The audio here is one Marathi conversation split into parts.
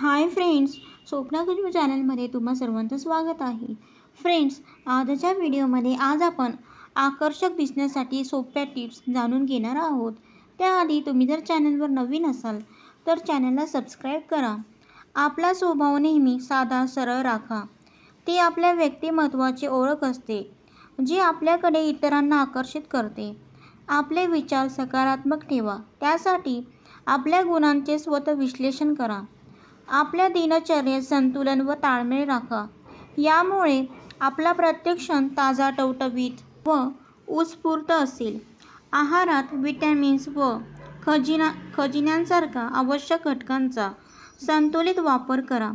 हाय फ्रेंड्स स्वप्ना चॅनलमध्ये तुम्हा सर्वांचं स्वागत आहे. फ्रेंड्स आजच्या व्हिडिओमध्ये आज आपण आकर्षक दिसण्यासाठी सोप्या टिप्स जाणून घेणार आहोत. त्याआधी तुम्ही जर चॅनलवर नवीन असाल तर चॅनलला सबस्क्राईब करा. आपला स्वभाव नेहमी साधा सरळ राखा. ते आपल्या व्यक्तिमत्त्वाची ओळख असते जी आपल्याकडे इतरांना आकर्षित करते. आपले विचार सकारात्मक ठेवा. त्यासाठी आपल्या गुणांचे स्वतः विश्लेषण करा. आपल्या दिनचर्येत संतुलन व ताळमेळ राखा. यामुळे आपला प्रत्येक क्षण ताजा टवटवीत व उत्स्फूर्त असेल. आहारात विटॅमिन्स व खजिना खजिन्यांसारखा आवश्यक घटकांचा संतुलित वापर करा.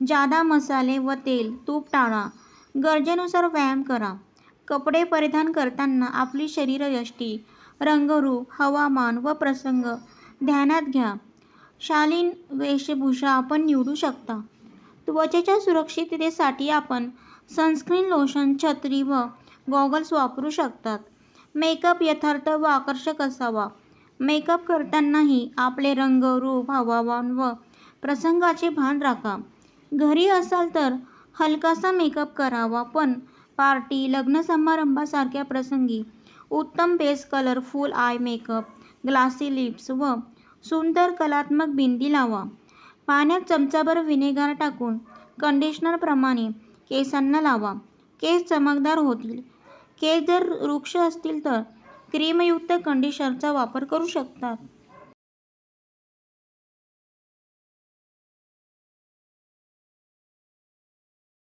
जादा मसाले व तेल तूप टाळा. गरजेनुसार व्यायाम करा. कपडे परिधान करताना आपली शरीरयष्टी रंगरूप हवामान व प्रसंग ध्यानात घ्या. शालीन वेशभूषा आपण निवडू शकता. त्वचेच्या सुरक्षिततेसाठी आपण सनस्क्रीन लोशन छत्री व गॉगल्स वापरू शकतात. मेकअप यथार्थ व आकर्षक असावा. मेकअप करतानाही आपले रंग रूप हवामान व प्रसंगाचे भान राखा. घरी असाल तर हलकासा मेकअप करावा पण पार्टी लग्न समारंभासारख्या प्रसंगी उत्तम base colourful eye makeup glassy lips व सुंदर कलात्मक बिंदी लावा. पाण्यात चमचाभर व्हिनेगार टाकून कंडिशनरप्रमाणे केसांना लावा. केस चमकदार होतील. केस जर रुक्ष असतील तर क्रीमयुक्त कंडिशनरचा वापर करू शकतात.